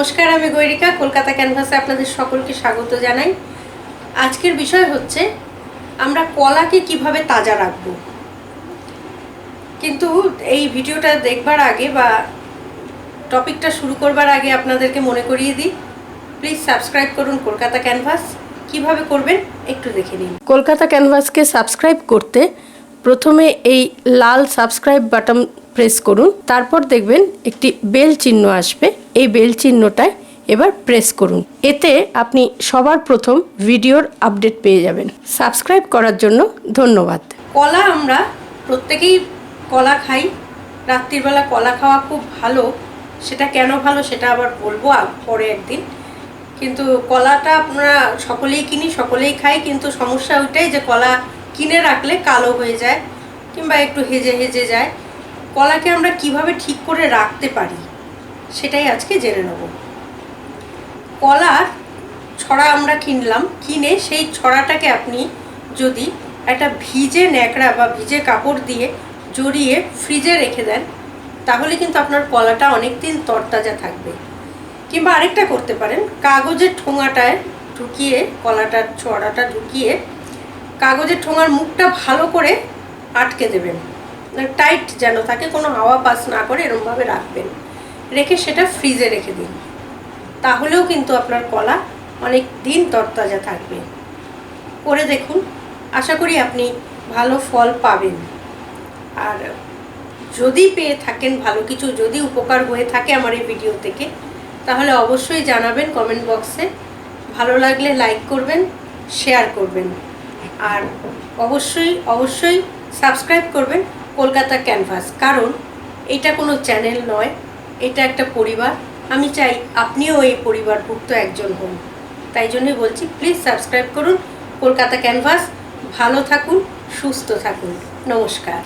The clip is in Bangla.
নমস্কার, আমি গৈরিকা, কলকাতা ক্যানভাসে আপনাদের সকলকে স্বাগত জানাই। আজকের বিষয় হচ্ছে, আমরা কলাকে কীভাবে তাজা রাখব? কিন্তু এই ভিডিওটা দেখবার আগে বা টপিকটা শুরু করবার আগে আপনাদেরকে মনে করিয়ে দিই। প্লিজ সাবস্ক্রাইব করুন কলকাতা ক্যানভাস। কীভাবে করবেন, একটু দেখে নিন। কলকাতা ক্যানভাসকে সাবস্ক্রাইব করতে প্রথমে এই লাল সাবস্ক্রাইব বাটন প্রেস করুন। তারপর দেখবেন একটি বেল চিহ্ন আসবে। এই বেল চিহ্নটায় এবার প্রেস করুন। এতে আপনি সবার প্রথম ভিডিওর আপডেট পেয়ে যাবেন। সাবস্ক্রাইব করার জন্য ধন্যবাদ। কলা আমরা প্রত্যেকেই কলা খাই। রাত্রিবেলা কলা খাওয়া খুব ভালো। সেটা কেন ভালো সেটা আবার বলব পরে একদিন। কিন্তু কলাটা আপনারা সকলেই কিনি, সকলেই খাই, কিন্তু সমস্যা ওইটাই যে কলা কিনে রাখলে কালো হয়ে যায় কিংবা একটু হেজে হেজে যায়। কলাকে আমরা কীভাবে ঠিক করে রাখতে পারি? সেটাই আজকে জেনে নেব। কলার ছড়া আমরা কিনলাম, কিনে সেই ছড়াটাকে আপনি যদি একটা ভিজে ন্যাকড়া বা ভিজে কাপড় দিয়ে জড়িয়ে ফ্রিজে রেখে দেন, তাহলে কিন্তু আপনার কলাটা অনেক দিন তরতাজা থাকবে। কিংবা আরেকটা করতে পারেন, কাগজের ঠোঙাটায় ঢুকিয়ে, কলাটার ছড়াটা ঢুকিয়ে কাগজের ঠোঙার মুখটা ভালো করে আটকে দেবেন। টাইট যেন থাকে, কোনো হাওয়া পাস না করে এরমভাবে রাখবেন। রেখে সেটা ফ্রিজে রেখে দিন। তাহলেও কিন্তু আপনার কলা অনেক দিন তরতাজা থাকবে। করে দেখুন, আশা করি আপনি ভালো ফল পাবেন। আর যদি পেয়ে থাকেন ভালো কিছু, যদি উপকার হয়ে থাকে আমার এই ভিডিও থেকে, তাহলে অবশ্যই জানাবেন কমেন্ট বক্সে ভালো লাগলে লাইক করবেন শেয়ার করবেন। আর অবশ্যই অবশ্যই সাবস্ক্রাইব করবেন কলকাতা ক্যানভাস কারণ এটা কোনো চ্যানেল নয় এটা একটা পরিবার। আমি চাই আপনিও এই পরিবারভুক্ত একজন হন। তাই জন্যই বলছি প্লিজ সাবস্ক্রাইব করুন। কলকাতা ক্যানভাস ভালো থাকুন, সুস্থ থাকুন। নমস্কার।